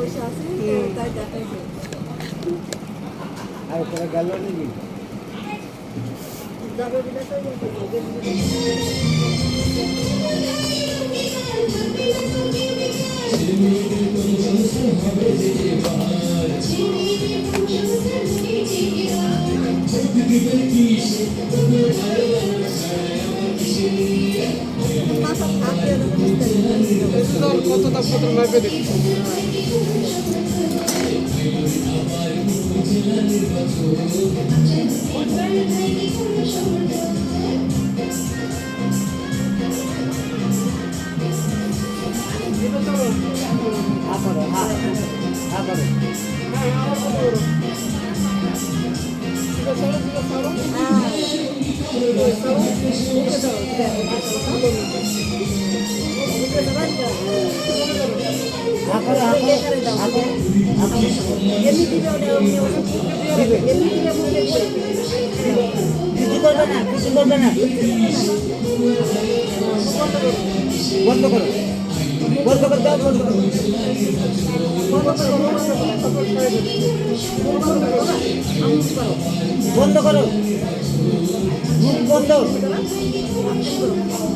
বসে আছি তাই দেখাইছে আর পরে গেল নাকি? যাবে তো কত তাপমাত্রা লাগবে দেখি। কিছু করবে না কিছু করবে না বন্ধ করো। বন্ধ করে। মুখ বন্ধ বন্ধ করো বন্ধ করো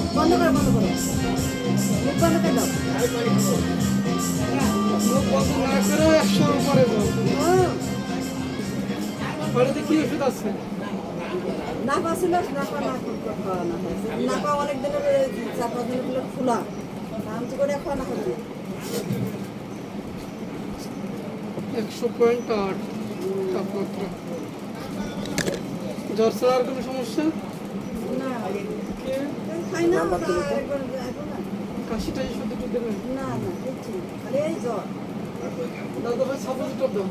মুখ বন্ধ করে দাও মুখ বন্ধ না করে একশোর উপরে ওষুধ আছে নাপা ছিল নাপা না নাপা অনেক দিনের চার পাঁচ দিনের খোলা আনতে করে খাওয়ানো হবে একশো পয়েন্ট আট তাপমাত্রা জ্বর ছাড়া আর কোনো সমস্যা না কে না একবার একবার না শুধু একটু দেবেন না না কিচ্ছু না। খালি এই জ্বর দাদা ভাই সাপোজ টপ দাও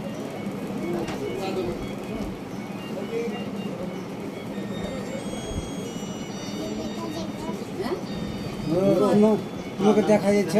হ্যাঁ দেখা যাচ্ছে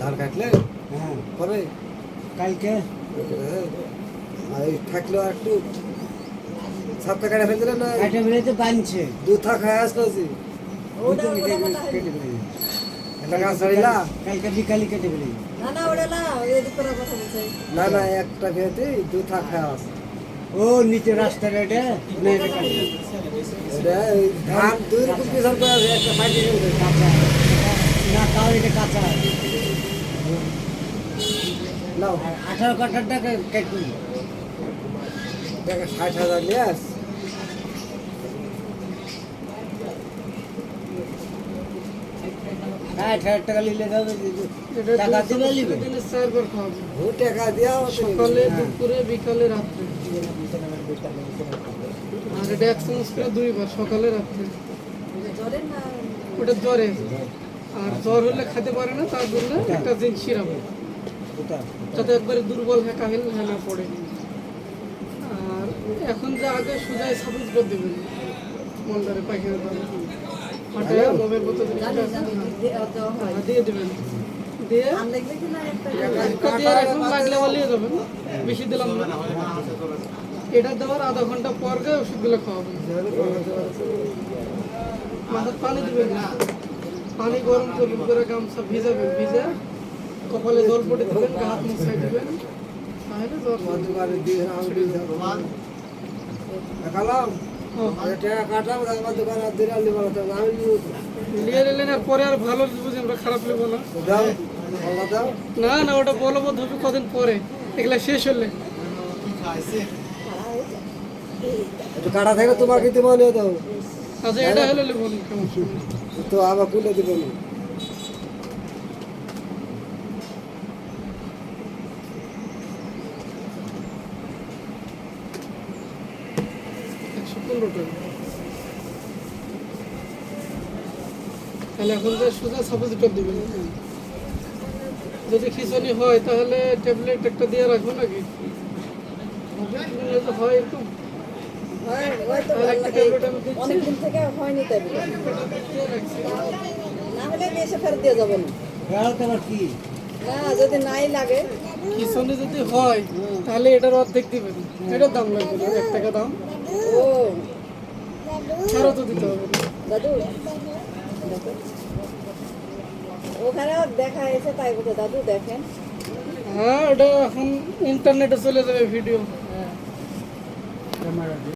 ধান কাটলেন হ্যাঁ। কবে কালকে? আর থাকল আর একটু সাপটা কাটা ফেলতে না? কাটে বেরোতে বানছে। দু থাক খায় আসলো ওটা ওটা কাটা কালকে বিকালে বেরিয়ে না না ওটা না না না একটা খেতে দু থাক খায় আস। ও নিচে রাস্তার এটা? ধান দুই রকম পিছন করে একটা না তাও এটা কাঁচা। নাও আর আঠারো কাঠার টাকা কেটে ষাট হাজার নিয়ে আস। ষাট হাজার টাকা নিলে যাবে টাকা দিলে নিবে। ও টাকা সকালে দুপুরে বিকালে রাত্রে। আর এটা দুইবার সকালে রাত্রে। ওটা জ্বরে। আর জ্বর হলে খেতে পারে না তার জন্য একটা জিনিস সিরাপ যাতে একবারে দুর্বল হ্যাঁ কাহিল হ্যাঁ না পড়ে। আর এখন যা আগে সোজাই সাপোজ করে দেবেন মন্দারে পায়খানা করে ফাটে মোবাইল বোতল জানি জানি হয়। দিয়ে দেবেন। দিয়ে একটা দিয়ে এখন লাগলে বলিয়ে যাবেন। বেশি দিলাম না। এটা দেওয়ার আধা ঘণ্টা পর গিয়ে ওষুধগুলো খাওয়াবেন। মাথার পানি দিবেন না। পানি গরম করবেন করে গামছা ভিজাবেন ভিজে কপালে জল পটে দিবেন গা হাত মুখ দিবেন। তাহলে জ্বর দোকানে দিয়ে আমি প্রমাণ কালাম হ্যাঁ। আর পরে আর ভালো বুঝি আমরা খারাপ নেব না। না না ওটা বলবৎ হবে কদিন পরে। এগুলা শেষ হলে। কি কাটা থাকলে তোমার কিন্তু মনে দাও। আচ্ছা এটা হলে লিখুন কেমন? তো আবার কুলে দিব তাহলে এখন দেবেন। যদি খিচুনি হয়, তাহলে ট্যাবলেট একটা দিয়ে রাখব নাকি? হয় একটু। অনেকদিন থেকে হয়নি তাই। না হলে এসে ফেরত দিয়ে যাব না। কি? না যদি নাই লাগে। যদি হয় তাহলে এটার অর্ধেক দিবেন। এটার দাম লাগবে না, এক টাকা দাম। ও। দিতে হবে দাদু দেখো। ওখানেও দেখা এসে তাই দাদু দেখেন। হ্যাঁ ওটা এখন ইন্টারনেটে চলে যাবে ভিডিও ক্যামেরা